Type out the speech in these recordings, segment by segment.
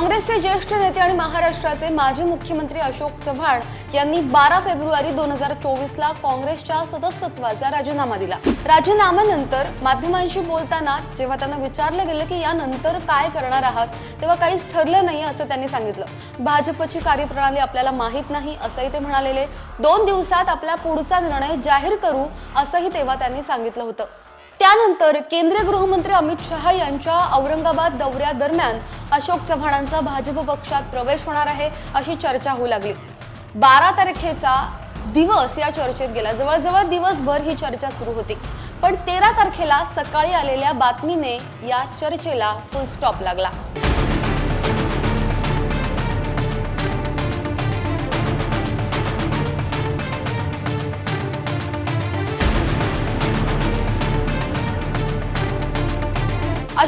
काँग्रेसचे ज्येष्ठ नेते आणि महाराष्ट्राचे माजी मुख्यमंत्री अशोक चव्हाण यांनी बारा फेब्रुवारी दोन हजार चोवीसला काँग्रेसच्या सदस्यत्वाचा राजीनामा दिला. राजीनाम्यानंतर माध्यमांशी बोलताना जेव्हा त्यांना विचारलं गेलं की यानंतर काय करणार आहात तेव्हा काहीच ठरलं नाही असं त्यांनी सांगितलं. भाजपची कार्यप्रणाली आपल्याला माहीत नाही असंही ते म्हणालेले. दोन दिवसात आपला पुढचा निर्णय जाहीर करू असंही तेव्हा त्यांनी सांगितलं होतं. त्यानंतर केंद्रीय गृहमंत्री अमित शहा यांच्या औरंगाबाद दौऱ्यादरम्यान अशोक चव्हाणांचा भाजप पक्षात प्रवेश होणार आहे अशी चर्चा होऊ लागली. बारा तारखेचा दिवस या चर्चेत गेला. जवळजवळ दिवसभर ही चर्चा सुरू होती. पण तेरा तारखेला सकाळी आलेल्या बातमीने या चर्चेला फुल स्टॉप लागला.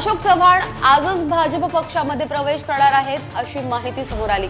अशोक चव्हाण आजच भाजप पक्षामध्ये प्रवेश करणार आहेत अशी माहिती समोर आली.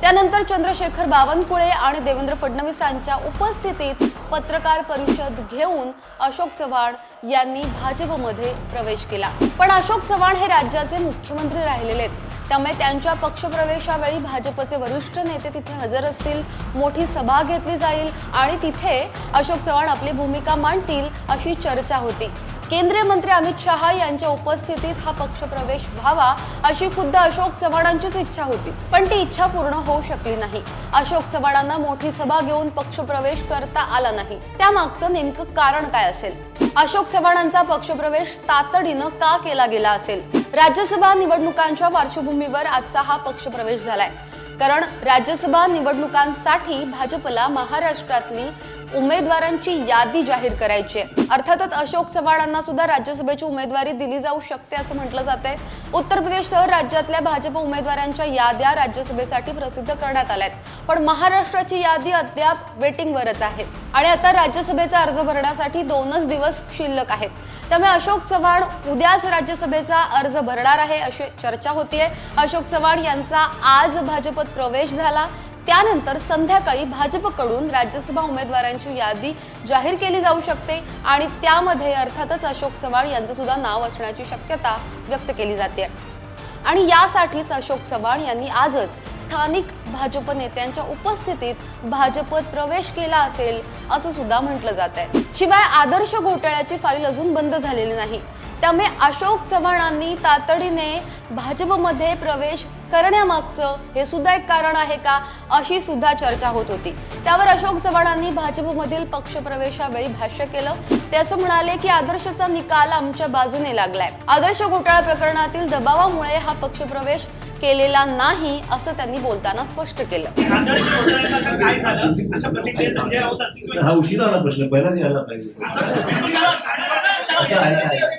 त्यानंतर चंद्रशेखर बावनकुळे आणि देवेंद्र फडणवीसांच्या उपस्थितीत पत्रकार परिषद घेऊन अशोक चव्हाण यांनी भाजपमध्ये प्रवेश केला. पण अशोक चव्हाण हे राज्याचे मुख्यमंत्री राहिलेले आहेत. त्यामुळे त्यांच्या पक्षप्रवेशावेळी भाजपचे वरिष्ठ नेते तिथे हजर असतील मोठी सभा घेतली जाईल आणि तिथे अशोक चव्हाण आपली भूमिका मांडतील अशी चर्चा होती. केंद्रीय मंत्री अमित शहा यांच्या उपस्थितीत हा पक्षप्रवेश व्हावा अशी खुद्द अशोक चव्हाणांचीच इच्छा होती. पण ती इच्छा पूर्ण होऊ शकली नाही. अशोक चव्हाणांना मोठी सभा घेऊन पक्षप्रवेश करता आला नाही. त्यामागचं नेमकं कारण काय असेल? अशोक चव्हाणांचा पक्षप्रवेश तातडीनं का केला गेला असेल? राज्यसभा निवडणुकांच्या पार्श्वभूमीवर आजचा हा पक्षप्रवेश झालाय. कारण राज्यसभा निवडणुकांसाठी भाजपला महाराष्ट्रातली उमेदवारांची यादी जाहीर करायची आहे. अर्थातच अशोक चव्हाणांना सुद्धा राज्यसभेची उमेदवारी दिली जाऊ शकते असं म्हटलं जाते उत्तर प्रदेशसह राज्यातल्या भाजप उमेदवारांच्या याद्या राज्यसभेसाठी प्रसिद्ध करण्यात आल्या आहेत. पण महाराष्ट्राची यादी अद्याप वेटिंगवरच आहे. आणि आता राज्यसभेचा अर्ज भरण्यासाठी दोनच दिवस शिल्लक आहेत. त्यामुळे अशोक चव्हाण उद्याच राज्यसभेचा अर्ज भरणार आहे अशी चर्चा होतीये. अशोक चव्हाण यांचा आज भाजपत प्रवेश झाला. त्यानंतर संध्याकाळी भाजपकडून राज्यसभा उमेदवारांची यादी जाहीर केली जाऊ शकते आणि त्यामध्ये अर्थातच अशोक चव्हाण यांचं सुद्धा नाव असण्याची शक्यता व्यक्त केली जाते. आणि यासाठीच अशोक चव्हाण यांनी आजच स्थानिक भाजप नेत्यांच्या उपस्थितीत भाजपत प्रवेश केला असेल असं सुद्धा म्हटलं जात आहे शिवाय आदर्श घोटाळ्याची फाईल अजून बंद झालेली नाही. त्यामुळे अशोक चव्हाणांनी तातडीने भाजपमध्ये प्रवेश करण्यामागचं हे सुद्धा एक कारण आहे का? अशी सुद्धा चर्चा होत होती. त्यावर अशोक चव्हाणांनी भाजपमधील पक्षप्रवेशावेळी भाष्य केलं. ते असं म्हणाले की आदर्शचा निकाल आमच्या बाजूने लागलाय. आदर्श घोटाळा प्रकरणातील दबावामुळे हा पक्षप्रवेश केलेला नाही असं त्यांनी बोलताना स्पष्ट केलं. हा उशीर आला प्रश्न. पहिलाच यायला पाहिजे. असं आहे काय?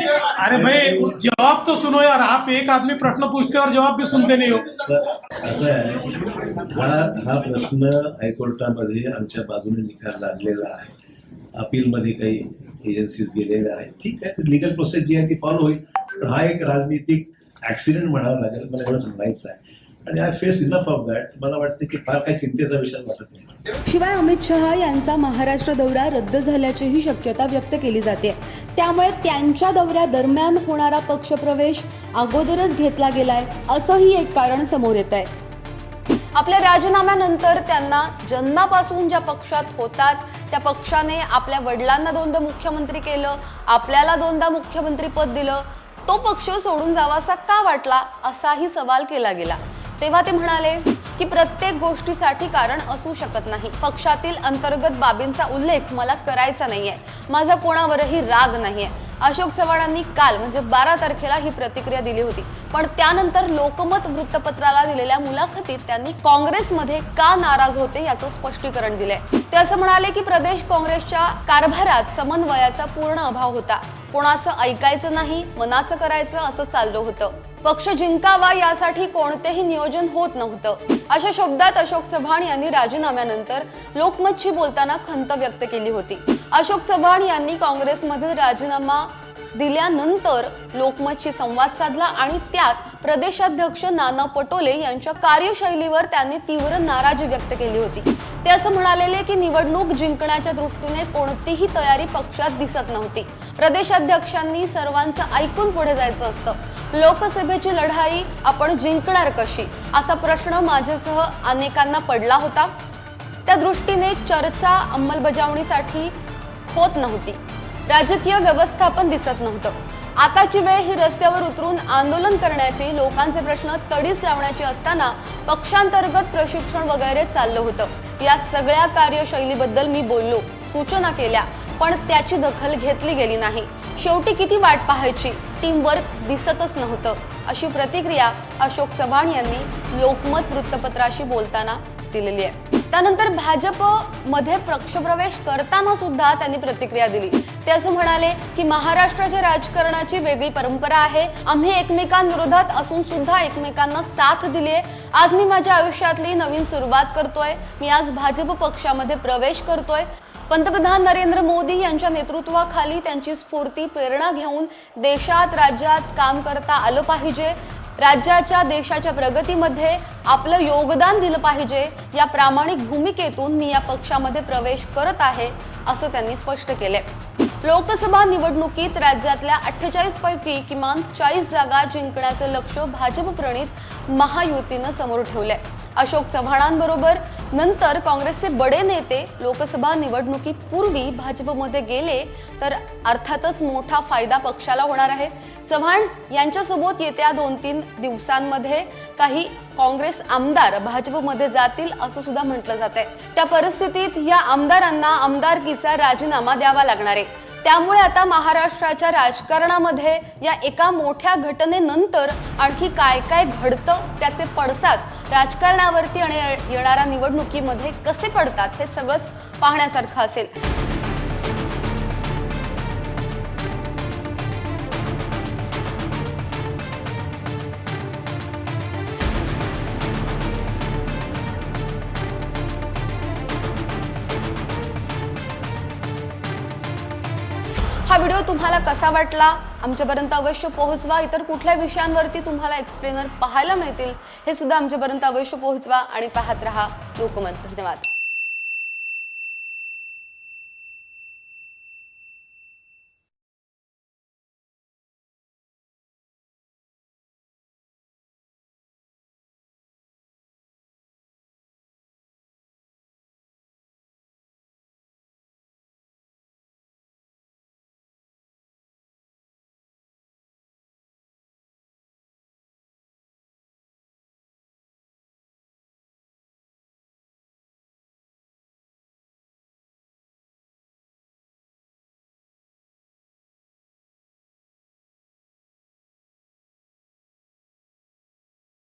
अरे भाई जवाब तो सुनो यार आप एक आदमी प्रश्न पूछते हो और जवाब भी सुनते नहीं हो। असं आहे हा हा प्रश्न हायकोर्टामध्ये आमच्या बाजूने निकाल लागलेला आहे. अपीलमध्ये काही एजन्सीज गेलेल्या आहेत. ठीक आहे लिगल प्रोसेस जी आहे ती फॉलो होईल. पण हा एक राजनीतिक ऍक्सिडेंट म्हणावा लागेल मला एवढं समजायचं आहे. आणि I face enough of that मला वाटतं की फार काही चिंतेचा विषय वाटत नाही. शिवाय अमित शहा यांचा महाराष्ट्र दौरा रद्द झाल्याचीही शक्यता व्यक्त केली जाते. त्यामुळे त्यांच्या दौऱ्यादरम्यान होणारा पक्षप्रवेश अगोदरच घेतला गेलाय असंही एक कारण समोर येत आहे आपल्या राजीनाम्यानंतर त्यांना जन्मापासून ज्या पक्षात होतात त्या पक्षाने आपल्या वडिलांना दोनदा मुख्यमंत्री केलं आपल्याला दोनदा मुख्यमंत्री पद दिलं तो पक्ष सोडून जावासा का वाटला असाही सवाल केला गेला. तेव्हा ते म्हणाले की प्रत्येक गोष्टीसाठी कारण असू शकत नाही. पक्षातील अंतर्गत बाबींचा उल्लेख मला करायचा नाहीये. माझा कोणावरही राग नाहीये. अशोक चव्हाणांनी काल म्हणजे बारा तारखेला ही प्रतिक्रिया दिली होती. पण त्यानंतर लोकमत वृत्तपत्राला दिलेल्या मुलाखतीत त्यांनी काँग्रेसमध्ये का नाराज होते याचं स्पष्टीकरण दिले ते असं म्हणाले की प्रदेश काँग्रेसच्या कारभारात समन्वयाचा पूर्ण अभाव होता. कोणाचं ऐकायचं नाही मनाचं करायचं असं चाललं होतं. पक्ष जिंकावा यासाठी कोणतेही नियोजन होत नव्हतं. अशा शब्दात अशोक चव्हाण यांनी राजीनाम्यानंतर लोकमतशी बोलताना खंत व्यक्त केली होती. अशोक चव्हाण यांनी काँग्रेसमधील राजीनामा दिल्यानंतर लोकमतशी संवाद साधला आणि त्यात प्रदेशाध्यक्ष नाना पटोले यांच्या कार्यशैलीवर त्यांनी तीव्र नाराजी व्यक्त केली होती. ते असं म्हणालेले की निवडणूक जिंकण्याच्या दृष्टीने कोणतीही तयारी पक्षात दिसत नव्हती. प्रदेशाध्यक्षांनी सर्वांचं ऐकून पुढे जायचं असतं. लोकसभेची लढाई आपण जिंकणार कशी? असा प्रश्न माझ्यासह अनेकांना पडला होता. त्या दृष्टीने चर्चा अंमलबजावणीसाठी होत नव्हती. राजकीय व्यवस्थापन दिसत नव्हतं. आताची वेळ ही रस्त्यावर उतरून आंदोलन करण्याची लोकांचे प्रश्न तडीस लावण्याची असताना पक्षांतर्गत प्रशिक्षण वगैरे चाललं होतं. या सगळ्या कार्यशैलीबद्दल मी बोललो सूचना केल्या पण त्याची दखल घेतली गेली नाही. शेवटी किती वाट पाहायची? टीम वर्क दिसतच नव्हतं. अशी प्रतिक्रिया अशोक चव्हाण यांनी लोकमत वृत्तपत्राशी बोलताना दिलेली आहे. त्यानंतर भाजपमध्ये पक्षप्रवेश करताना सुद्धा त्यांनी प्रतिक्रिया दिली. ते असं म्हणाले की महाराष्ट्राच्या राजकारणाची वेगळी परंपरा आहे. आम्ही एकमेकांविरोधात असून सुद्धा एकमेकांना साथ दिली आहे आज मी माझ्या आयुष्यातली नवीन सुरुवात करतोय. मी आज भाजप पक्षामध्ये प्रवेश करतोय. पंतप्रधान नरेंद्र मोदी यांच्या नेतृत्वाखाली त्यांची स्फूर्ती प्रेरणा घेऊन देशात राज्यात काम करता आलं पाहिजे. राज्याच्या देशाच्या प्रगतीमध्ये आपलं योगदान दिलं पाहिजे. या प्रामाणिक भूमिकेतून मी या पक्षामध्ये प्रवेश करत आहे असं त्यांनी स्पष्ट केले लोकसभा निवडणुकीत राज्यातल्या अठ्ठेचाळीस पैकी किमान चाळीस जागा जिंकण्याचं लक्ष भाजप प्रणित महायुतीनं समोर ठेवलंय. अशोक चव्हाणांबरोबर नंतर काँग्रेसचे बडे नेते लोकसभा निवडणुकीपूर्वी भाजपमध्ये गेले तर अर्थातच मोठा फायदा पक्षाला होणार आहे. चव्हाण यांच्यासोबत येत्या दोन तीन दिवसांमध्ये काही काँग्रेस आमदार भाजपमध्ये जातील असं सुद्धा म्हटलं जात आहे त्या परिस्थितीत या आमदारांना आमदारकीचा राजीनामा द्यावा लागणार आहे. त्यामुळे आता महाराष्ट्राच्या राजकारणामध्ये या एका मोठ्या घटनेनंतर आणखी काय काय घडतं त्याचे पडसाद राजकारणावरती आणि येणाऱ्या निवडणुकीमध्ये कसे पडतात हे सगळंच पाहण्यासारखं असेल. हा व्हिडिओ तुम्हाला कसा वाटला? आमच्यापर्यंत अवश्य पोहोचवा. इतर कुठल्या विषयांवरती तुम्हाला एक्सप्लेनर पाहायला मिळतील हे सुद्धा आमच्यापर्यंत अवश्य पोहोचवा आणि पाहत रहा लोकमत. धन्यवाद.